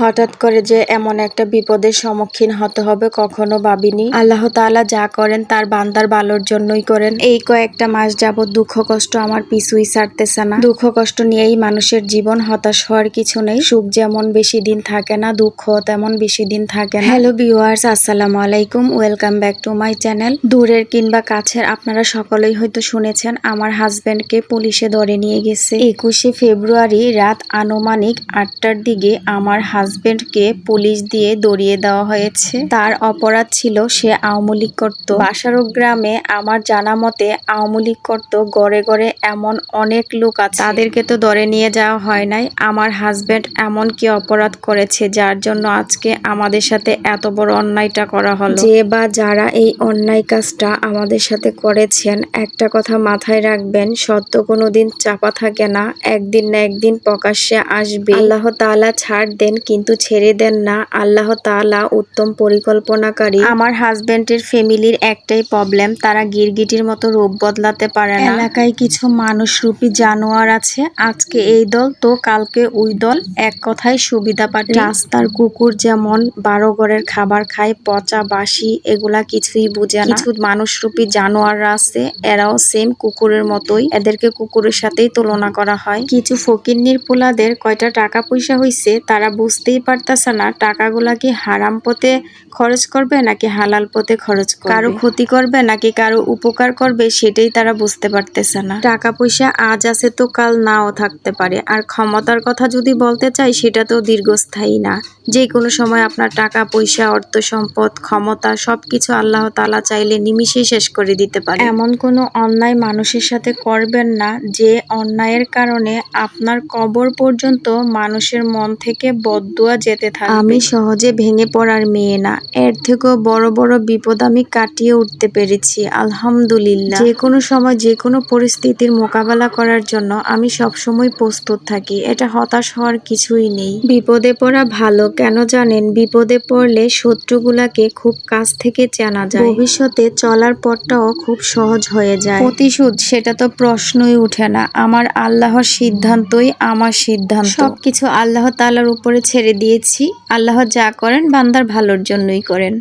হঠাৎ করে যে এমন একটা বিপদের সম্মুখীন হতে হবে কখনো ভাবিনি। আল্লাহ তাআলা যা করেন তার বান্দার ভালোর জন্যই করেন। এই কয়েকটা মাস যাবৎ দুঃখ কষ্ট আমার পিছুই ছাড়তেছে না। দুঃখ কষ্ট নিয়েই মানুষের জীবন হতাশ হওয়ার কিছু নেই। সুখ যেমন বেশি দিন থাকে না দুঃখ তেমন বেশি দিন থাকে না। হ্যালো ভিউয়ার্স, আসসালামু আলাইকুম। Welcome back to my channel. দূরের কিংবা কাছের আপনারা সকলেই হয়তো শুনেছেন, আমার হাজব্যান্ডকে পুলিশে ধরে নিয়ে গেছে। একুশে ফেব্রুয়ারি রাত আনুমানিক আটটার দিকে আমার হাজবেন্ডকে পুলিশ দিয়ে দড়িয়ে দেওয়া হয়েছে। তার অপরাধ ছিল সে আওয়ামী লীগ করত। বাসারো গ্রামে আমার জানা মতে আওয়ামী লীগ করত গড়ে গড়ে এমন অনেক লোক আছে। তাদেরকে তো ধরে নিয়ে যাওয়া হয় নাই। আমার হাজবেন্ড এমন কি অপরাধ করেছে, যার জন্য আজকে আমাদের সাথে এত বড় অন্যায়টা করা হলো। যে বা যারা এই অন্যায় কাজটা আমাদের সাথে করেছেন, একটা কথা মাথায় রাখবেন, সত্য কোনোদিন চাপা থাকে না। একদিন না একদিন প্রকাশ্যে আসবে আল্লাহ তাআলা ছাড় দেন কিন্তু ছেড়ে দেন না। আল্লাহ তাআলা উত্তম পরিকল্পনাকারী। আমার হাজবেন্ডের ফ্যামিলির একটাই প্রবলেম তারা গিরগিটির মতো রূপ বদলাতে পারে না। এলাকায় কিছু মানুষরূপী জানোয়ার আছে। আজকে এই দল তো কালকে ওই দল। এক কথায় সুবিধা পায় রাস্তার কুকুর যেমন বারো ঘরের খাবার খায় পচা বাসি এগুলা কিছুই বুঝে না। কিছু মানুষরূপী জানোয়াররা আছে এরাও সেম কুকুরের মতোই। এদেরকে কুকুরের সাথেই তুলনা করা হয়। কিছু ফকিন্নির পোলাদের কয়টা টাকা পয়সা হইছে তারা বুঝতেই পারতাছে না টাকাগুলা কি হারাম পথে খরচ করবে নাকি হালাল পথে খরচ করবে? কারও ক্ষতি করবে নাকি কারও উপকার করবে সেটাই তারা বুঝতে পারতেছে না। টাকা পয়সা আজ আছে তো কাল নাও থাকতে পারে। আর ক্ষমতার কথা যদি বলতে চাই সেটা তো দীর্ঘস্থায়ী না। যে কোনো সময় আপনার টাকা পয়সা অর্থ সম্পদ ক্ষমতা সবকিছু আল্লাহ তালা চাইলে নিমিষেই শেষ করে দিতে পারে। এমন কোনো অন্যায় মানুষের সাথে করবেন না যে অন্যায়ের কারণে আপনার কবর পর্যন্ত মানুষের মন থেকে বদুয়া যেতে থাকে আমি সহজে ভেঙে পড়ার মেয়ে না। এর থেকেও বড় বড় বিপদ আমি কাটিয়ে উঠতে পেরেছি আলহামদুলিল্লাহ। যে কোনো সময় যে কোনো পরিস্থিতির মোকাবেলা করার জন্য আমি সবসময় প্রস্তুত থাকি। এটা হতাশ হওয়ার কিছুই নেই। বিপদে পড়া ভালো কেন জানেন? বিপদে পড়লে শত্রুগুলাকে খুব কাছ থেকে চেনা যায়। ভবিষ্যতে চলার পথটাও খুব সহজ হয়ে যায়। প্রতিশোধ সেটা তো প্রশ্নই উঠে না। আমার আল্লাহর সিদ্ধান্তই আমার সিদ্ধান্ত। সবকিছু আল্লাহ তাআলার উপরে ছেড়ে দিয়েছি। আল্লাহ যা করেন বান্দার ভালোর জন্যই করেন।